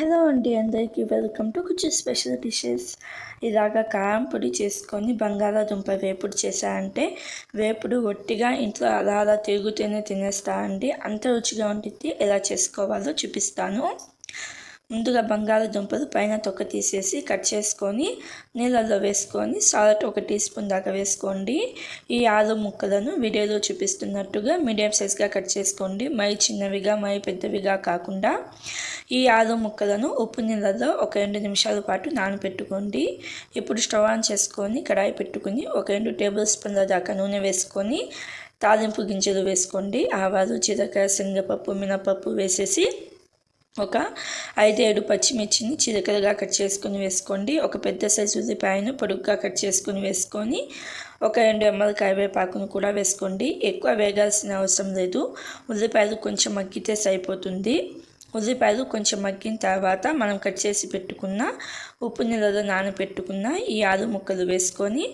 Hello అండి అందరికీ welcome to కొంచెం స్పెషల్ డిషెస్. ఇలాగా కారం పొడి చేసుకొని బంగాళాదుంప వేపుడు చేశారంటే వేపుడు ఒట్టిగా ఇంట్లో అలా అలా తిరుగుతూనే తినేస్తా అండి. అంత రుచిగా ఉంటుంది ఎలా చేసుకోవాలో చూపిస్తాను. ముందుగా బంగాళదుంపలు పైన తొక్క తీసేసి కట్ చేసుకొని నీళ్ళల్లో వేసుకొని సాల్ట్ ఒక టీ స్పూన్ దాకా వేసుకోండి. ఈ ఆలు ముక్కలను వీడియోలో చూపిస్తున్నట్టుగా మీడియం సైజ్గా కట్ చేసుకోండి. మై చిన్నవిగా మై పెద్దవిగా కాకుండా ఈ ఆలు ముక్కలను ఉప్పు నీళ్ళల్లో ఒక రెండు నిమిషాల పాటు నానబెట్టుకోండి ఇప్పుడు స్టవ్ ఆన్ చేసుకొని కడాయి పెట్టుకుని ఒక రెండు టేబుల్ స్పూన్ల దాకా నూనె వేసుకొని తాలింపు గింజలు వేసుకోండి. ఆవాలు జీలకర్ర శనగపప్పు మినపప్పు వేసేసి ఒక ఐదు ఏడు పచ్చిమిర్చిని చిలకలుగా కట్ చేసుకుని వేసుకోండి. ఒక పెద్ద సైజు ఉల్లిపాయను పొడుగ్గా కట్ చేసుకుని వేసుకొని ఒక రెండు ఎంఎల్ కరివేపాకును కూడా వేసుకోండి. ఎక్కువ వేగాల్సిన అవసరం లేదు. ఉల్లిపాయలు కొంచెం మగ్గితే సరిపోతుంది. ఉల్లిపాయలు కొంచెం మగ్గిన తర్వాత మనం కట్ చేసి పెట్టుకున్న ఉప్పు నీళ్ళలో నానబెట్టుకున్న ఈ ఆలు ముక్కలు వేసుకొని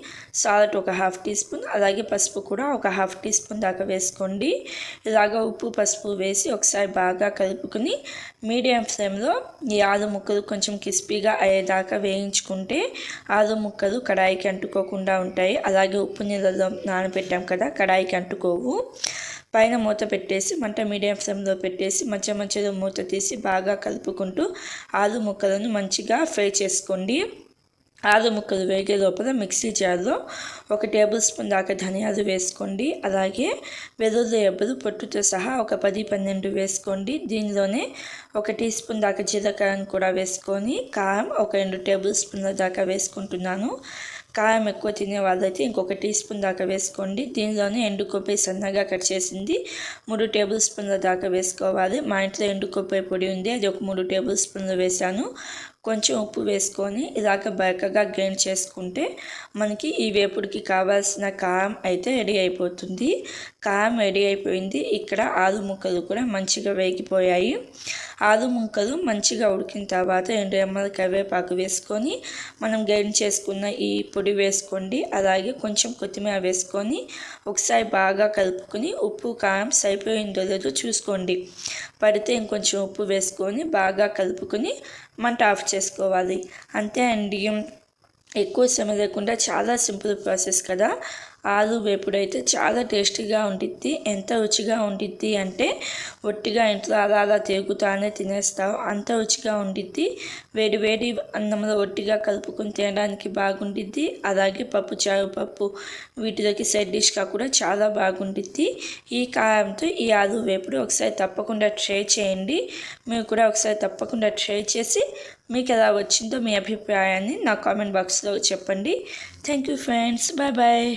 సాల్ట్ ఒక హాఫ్ టీ స్పూన్ అలాగే పసుపు కూడా ఒక హాఫ్ టీ స్పూన్ దాకా వేసుకోండి. ఇలాగ ఉప్పు పసుపు వేసి ఒకసారి బాగా కలుపుకుని మీడియం ఫ్లేమ్లో ఈ ఆలు ముక్కలు కొంచెం క్రిస్పీగా అయ్యేదాకా వేయించుకుంటే ఆలు ముక్కలు కడాయికి అంటుకోకుండా ఉంటాయి. అలాగే ఉప్పు నీళ్ళలో నానబెట్టాం కదా కడాయికి అంటుకోవు. పైన మూత పెట్టేసి మంట మీడియం ఫ్లేమ్లో పెట్టేసి మధ్య మధ్యలో మూత తీసి బాగా కలుపుకుంటూ ఆలు ముక్కలను మంచిగా ఫ్రై చేసుకోండి. ఆలు ముక్కలు వేగే లోపల మిక్సీ జార్లో ఒక టేబుల్ స్పూన్ దాకా ధనియాలు వేసుకోండి. అలాగే వెల్లుల్లి ఎబ్బలు పొట్టుతో సహా ఒక పది పన్నెండు వేసుకోండి. దీనిలోనే ఒక టీ స్పూన్ దాకా జీలకర్రను కూడా వేసుకొని కారం ఒక రెండు టేబుల్ స్పూన్ల దాకా వేసుకుంటున్నాను. కారం ఎక్కువ తినే వాళ్ళైతే ఇంకొక టీ స్పూన్ దాకా వేసుకోండి. దీనిలోనే ఎండు కొబ్బరి సన్నగా కట్ చేసింది. మూడు టేబుల్ స్పూన్ల దాకా వేసుకోవాలి. మా ఇంట్లో ఎండు కొబ్బరి పొడి ఉంది. అది ఒక మూడు టేబుల్ స్పూన్లు వేసాను కొంచెం ఉప్పు వేసుకొని ఇలాగ బరకగా గ్రైండ్ చేసుకుంటే మనకి ఈ వేపుడికి కావాల్సిన కారం అయితే రెడీ అయిపోతుంది. కారం రెడీ అయిపోయింది. ఇక్కడ ఆలు ముక్కలు కూడా మంచిగా వేగిపోయాయి. ఆలు ముక్కలు మంచిగా ఉడికిన తర్వాత రెండు ఎమ్మల కరివేపాకు వేసుకొని మనం గ్రైండ్ చేసుకున్న ఈ పొడి వేసుకోండి. అలాగే కొంచెం కొత్తిమీర వేసుకొని ఒకసారి బాగా కలుపుకొని ఉప్పు కారం సరిపోయిందో లేదో చూసుకోండి. పడితే ఇంకొంచెం ఉప్పు వేసుకొని బాగా కలుపుకొని మంట ఆఫ్ చేసుకోవాలి. అంతే అండి. ఎక్కువ శ్రమ లేకుండా చాలా సింపుల్ ప్రాసెస్ కదా. ఆలు వేపుడు అయితే చాలా టేస్టీగా ఉండిద్ది. ఎంత రుచిగా ఉండిద్ది అంటే ఒట్టిగా ఇంట్లో అలా అలా తిరుగుతానే తినేస్తావు. అంత రుచిగా ఉండిద్ది. వేడి వేడి అన్నంలో ఒట్టిగా కలుపుకొని తినడానికి బాగుండిద్ది. అలాగే పప్పు చారు పప్పు వీటిలోకి సైడ్ డిష్గా కూడా చాలా బాగుండిద్ది. ఈ కారంతో ఈ ఆలు వేపుడు ఒకసారి తప్పకుండా ట్రై చేయండి. మీరు కూడా ఒకసారి తప్పకుండా ట్రై చేసి మీకు ఎలా వచ్చిందో మీ అభిప్రాయాన్ని నా కామెంట్ బాక్స్లో చెప్పండి. Thank you friends. Bye bye.